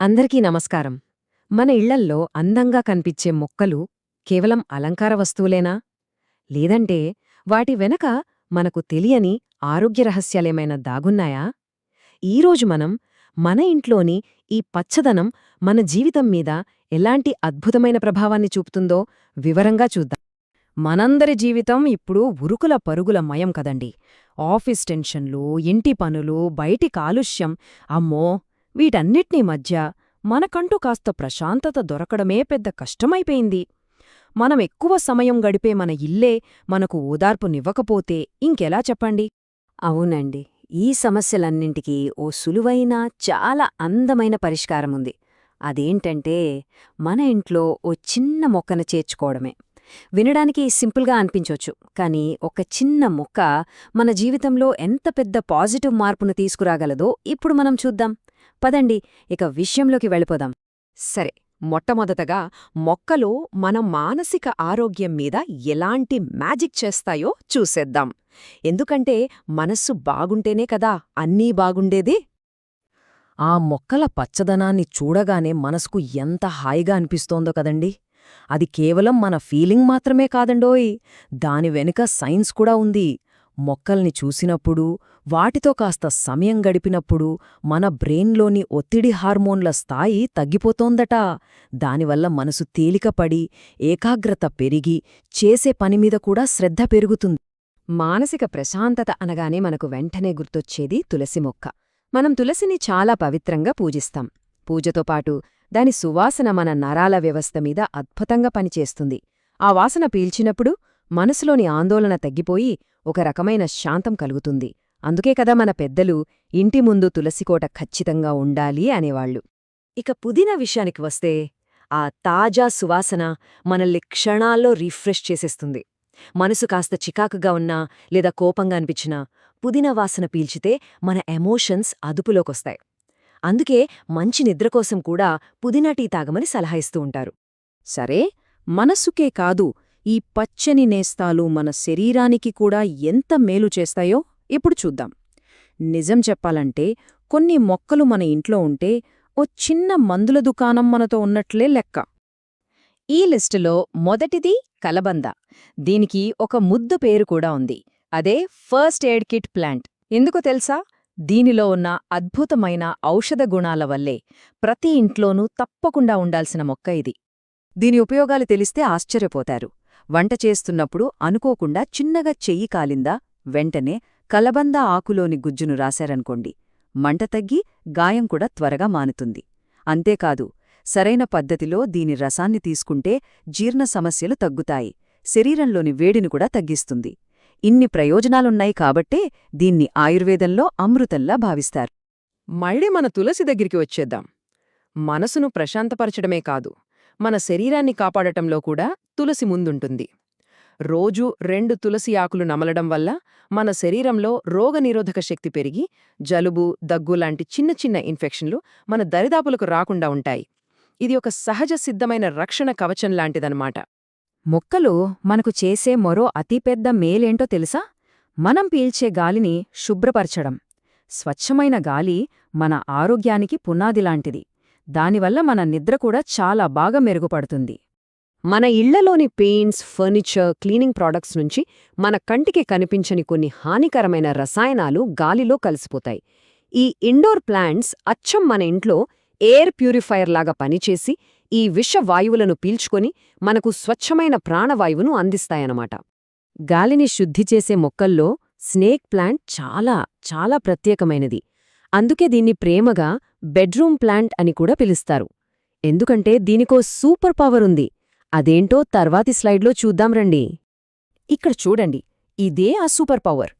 అందరికీ నమస్కారం. మన ఇళ్ళల్లో అందంగా కనిపించే మొక్కలు కేవలం అలంకార వస్తువులేనా? లేదంటే వాటి వెనక మనకు తెలియని ఆరోగ్య రహస్యాలేమైనా దాగున్నాయా? ఈరోజు మనం మన ఇంట్లోని ఈ పచ్చదనం మన జీవితం మీద ఎలాంటి అద్భుతమైన ప్రభావాన్ని చూపుతుందో వివరంగా చూద్దాం. మనందరి జీవితం ఇప్పుడు ఉరుకుల పరుగుల మయం కదండి. ఆఫీస్ టెన్షన్లు ఇంటి పనులు బయటి కాలుష్యం. అమ్మో! వీటన్నిట్నీ మధ్య మనకంటూ కాస్త ప్రశాంతత దొరకడమే పెద్ద కష్టమైపోయింది. మనం ఎక్కువ సమయం గడిపే మన ఇల్లే మనకు ఓదార్పునివ్వకపోతే ఇంకెలా చెప్పండి? అవునండి. ఈ సమస్యలన్నింటికీ ఓ సులువైన చాలా అందమైన పరిష్కారముంది. అదేంటంటే మన ఇంట్లో ఓ చిన్న మొక్కను చేర్చుకోవడమే. వినడానికి సింపుల్గా అనిపించొచ్చు. కానీ ఒక చిన్న మొక్క మన జీవితంలో ఎంత పెద్ద పాజిటివ్ మార్పును తీసుకురాగలదో ఇప్పుడు మనం చూద్దాం. పదండి ఇక విషయంలోకి వెళ్ళిపోదాం. సరే మొట్టమొదటగా మొక్కలు మన మానసిక ఆరోగ్యం మీద ఎలాంటి మ్యాజిక్ చేస్తాయో చూసేద్దాం. ఎందుకంటే మనస్సు బాగుంటేనే కదా అన్నీ బాగుండేది? ఆ మొక్కల పచ్చదనాన్ని చూడగానే మనసుకు ఎంత హాయిగా అనిపిస్తోందో కదండీ. అది కేవలం మన ఫీలింగ్ మాత్రమే కాదండోయ్. దాని వెనుక సైన్స్ కూడా ఉంది. మొక్కల్ని చూసినప్పుడు వాటితో కాస్త సమయం గడిపినప్పుడు మన బ్రెయిన్లోని ఒత్తిడి హార్మోన్ల స్థాయి తగ్గిపోతోందట. దానివల్ల మనసు తేలికపడి ఏకాగ్రత పెరిగి చేసే పనిమీద కూడా శ్రద్ధ పెరుగుతుంది. మానసిక ప్రశాంతత అనగానే మనకు వెంటనే గుర్తొచ్చేది తులసి మొక్క. మనం తులసిని చాలా పవిత్రంగా పూజిస్తాం. పూజతో పాటు దాని సువాసన మన నరాల వ్యవస్థ మీద అద్భుతంగా పనిచేస్తుంది. ఆ వాసన పీల్చినప్పుడు మనసులోని ఆందోళన తగ్గిపోయి ఒక రకమైన శాంతం కలుగుతుంది. అందుకే కదా మన పెద్దలు ఇంటి ముందు తులసికోట ఖచ్చితంగా ఉండాలి అనేవాళ్ళు ఇక పుదీనా విషయానికి వస్తే ఆ తాజా సువాసన మనల్ని క్షణాల్లో రిఫ్రెష్ చేసేస్తుంది. మనసు కాస్త చికాకుగా ఉన్నా లేదా కోపంగా అనిపించినా పుదీనా వాసన పీల్చితే మన ఎమోషన్స్ అదుపులోకొస్తాయి. అందుకే మంచి నిద్ర కోసం కూడా పుదీనా టీ తాగమని సలహా ఇస్తూ ఉంటారు. సరే మనస్సుకే కాదు ఈ పచ్చని నేస్తాలు మన శరీరానికి కూడా ఎంత మేలు చేస్తాయో ఇప్పుడు చూద్దాం. నిజం చెప్పాలంటే కొన్ని మొక్కలు మన ఇంట్లో ఉంటే ఓ చిన్న మందుల దుకాణం మనతో ఉన్నట్లే లెక్క. ఈ లిస్టులో మొదటిది కలబంద. దీనికి ఒక ముద్దు పేరు కూడా ఉంది. అదే ఫస్ట్ ఎయిడ్ కిట్ ప్లాంట్. ఎందుకో తెలుసా? దీనిలో ఉన్న అద్భుతమైన ఔషధ గుణాల వల్లే ప్రతి ఇంట్లోనూ తప్పకుండా ఉండాల్సిన మొక్క ఇది. దీని ఉపయోగాలు తెలిస్తే ఆశ్చర్యపోతారు. వంట చేస్తున్నప్పుడు అనుకోకుండా చిన్నగా చెయ్యి కాలిందా వెంటనే కలబంద ఆకులోని గుజ్జును రాశారనుకోండి మంట తగ్గి గాయం కూడా త్వరగా మానుతుంది. అంతేకాదు సరైన పద్ధతిలో దీని రసాన్ని తీసుకుంటే జీర్ణ సమస్యలు తగ్గుతాయి శరీరంలోని వేడిని కూడా తగ్గిస్తుంది. ఇన్ని ప్రయోజనాలున్నాయి కాబట్టే దీన్ని ఆయుర్వేదంలో అమృతంలా భావిస్తారు. మళ్ళీ మన తులసి దగ్గరికి వచ్చేద్దాం. మనసును ప్రశాంతపరచడమే కాదు మన శరీరాన్ని కాపాడటంలో కూడా తులసి ముందుంటుంది. రోజూ రెండు తులసి ఆకులు నమలడం వల్ల మన శరీరంలో రోగనిరోధక శక్తి పెరిగి జలుబు దగ్గు లాంటి చిన్న చిన్న ఇన్ఫెక్షన్లు మన దరిదాపులకు రాకుండా ఉంటాయి. ఇది ఒక సహజ సిద్ధమైన రక్షణ కవచం లాంటిదన్నమాట. మొక్కలు మనకు చేసే మరో అతిపెద్ద మేలేంటో తెలుసా? మనం పీల్చే గాలిని శుభ్రపరచడం. స్వచ్ఛమైన గాలి మన ఆరోగ్యానికి పునాదిలాంటిది. దానివల్ల మన నిద్ర కూడా చాలా బాగా మెరుగుపడుతుంది. మన ఇళ్ళలోని పెయింట్స్ ఫర్నిచర్ క్లీనింగ్ ప్రొడక్ట్స్ నుంచి మన కంటికి కనిపించని కొన్ని హానికరమైన రసాయనాలు గాలిలో కలిసిపోతాయి. ఈ ఇండోర్ ప్లాంట్స్ అచ్చం మన ఇంట్లో ఎయిర్ ప్యూరిఫైయర్ లాగా పనిచేసి ఈ విష వాయువులను పీల్చుకొని మనకు స్వచ్ఛమైన ప్రాణవాయువును అందిస్తాయన్నమాట. గాలిని శుద్ధి చేసే మొక్కల్లో స్నేక్ ప్లాంట్ చాలా చాలా ప్రత్యేకమైనది. అందుకే దీన్ని ప్రేమగా బెడ్రూమ్ ప్లాంట్ అని కూడా పిలుస్తారు. ఎందుకంటే దీనికో సూపర్ పవర్ ఉంది. అదేంటో తర్వాతి స్లైడ్లో చూద్దాం రండి. ఇక్కడ చూడండి ఇదే ఆ సూపర్ పవర్.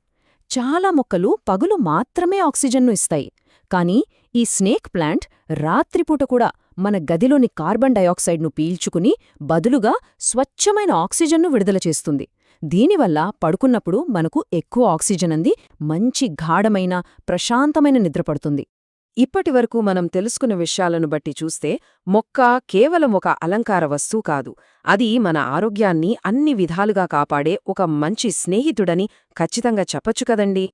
చాలా మొక్కలు పగులు మాత్రమే ఆక్సిజన్ను ఇస్తాయి. కానీ ఈ స్నేక్ ప్లాంట్ రాత్రిపూట కూడా మన గదిలోని కార్బన్ డయాక్సైడ్ను పీల్చుకుని బదులుగా స్వచ్ఛమైన ఆక్సిజన్ను విడుదల చేస్తుంది. దీనివల్ల పడుకున్నప్పుడు మనకు ఎక్కువ ఆక్సిజన్ అంది మంచి గాఢమైన ప్రశాంతమైన నిద్రపడుతుంది ఇప్పటివరకు మనం తెలుసుకున్న విషయాలను బట్టి చూస్తే మొక్క కేవలం ఒక అలంకార వస్తువు కాదు. అది మన ఆరోగ్యాన్ని అన్ని విధాలుగా కాపాడే ఒక మంచి స్నేహితుడని ఖచ్చితంగా చెప్పొచ్చు కదండీ?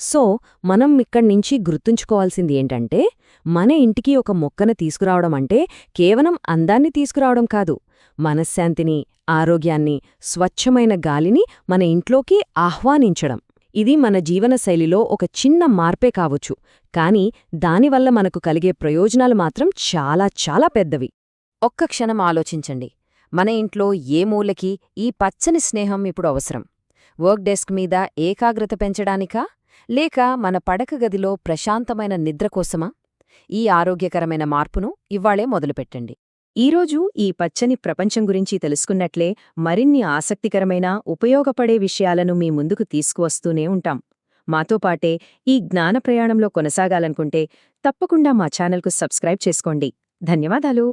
సో మనం ఇక్కడి నుంచి గుర్తుంచుకోవాల్సింది ఏంటంటే మన ఇంటికి ఒక మొక్కను తీసుకురావడం అంటే కేవలం అందాన్ని తీసుకురావడం కాదు. మనశ్శాంతిని ఆరోగ్యాన్ని స్వచ్ఛమైన గాలిని మన ఇంట్లోకి ఆహ్వానించడం. ఇది మన జీవనశైలిలో ఒక చిన్న మార్పే కావచ్చు. కానీ దానివల్ల మనకు కలిగే ప్రయోజనాలు మాత్రం చాలా చాలా పెద్దవి. ఒక్క క్షణం ఆలోచించండి. మన ఇంట్లో ఏ మూలకి ఈ పచ్చని స్నేహం ఇప్పుడు అవసరం? వర్క్ డెస్క్ మీద ఏకాగ్రత పెంచడానికా? లేక మన పడక గదిలో ప్రశాంతమైన నిద్ర కోసమా? ఈ ఆరోగ్యకరమైన మార్పును ఇవ్వాళే మొదలుపెట్టండి. ఈరోజు ఈ పచ్చని ప్రపంచం గురించి తెలుసుకున్నట్లే మరిన్ని ఆసక్తికరమైన ఉపయోగపడే విషయాలను మీ ముందుకు తీసుకువస్తూనే ఉంటాం. మాతో పాటే ఈ జ్ఞాన ప్రయాణంలో కొనసాగాలనుకుంటే తప్పకుండా మా ఛానల్కు సబ్స్క్రైబ్ చేసుకోండి. ధన్యవాదాలు.